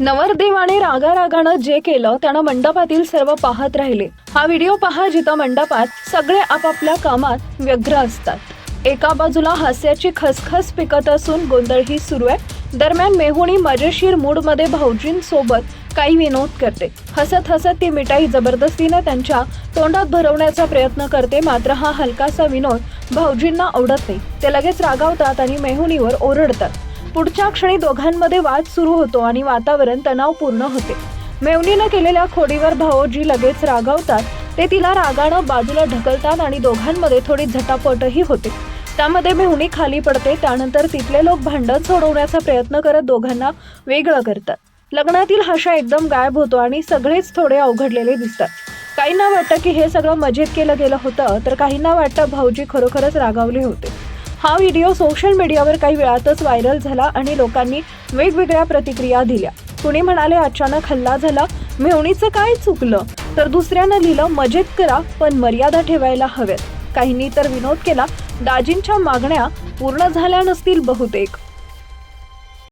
नवरदेवाने रागा रागानं जे केलं त्यानं मंडपातील सर्व पाहत राहिले. हा व्हिडिओ पहा जिथं मंडपात सगळे आपापल्या कामात व्यग्र असतात. एका बाजूला हास्याची खसखस पिकत असून गोंधळही सुरू आहे. दरम्यान मेहुणी मजेशीर मूडमध्ये भाऊजींसोबत काही विनोद करते. हसत हसत ती मिठाई जबरदस्तीनं त्यांच्या तोंडात भरवण्याचा प्रयत्न करते मात्र हा हलकासा विनोद भाऊजींना आवडत नाही. ते लगेच रागावतात आणि मेहुणीवर ओरडतात. पुढच्या क्षणी दोघांमध्ये वाद सुरू होतो आणि वातावरण तणावपूर्ण होते. मेवणीनं केलेल्या खोडीवर भावोजी लगेच रागावतात ते तिला रागानं बाजूला ढकलतात आणि दोघांमध्ये थोडी झटापटही होते. त्यामध्ये मेहुणी खाली पडते त्यानंतर तिथले लोक भांडण सोडवण्याचा प्रयत्न करत दोघांना वेगळं करतात. लग्नातील हशा एकदम गायब होतो आणि सगळेच थोडे अवघडलेले दिसतात. काहींना वाटतं की हे सगळं मजेत केलं गेलं होतं तर काहींना वाटतं भाऊजी खरोखरच रागावले होते. हा व्हिडिओ सोशल मीडियावर काही वेळातच व्हायरल झाला आणि लोकांनी वेगवेगळ्या प्रतिक्रिया दिल्या. कुणी म्हणाले अचानक हल्ला झाला. मेवणीचं काय चुकलं? तर दुसऱ्यानं लिहिलं मजेत करा पण मर्यादा ठेवायला हव्यात. काहींनी तर विनोद केला दाजींच्या मागण्या पूर्ण झाल्या नसतील बहुतेक.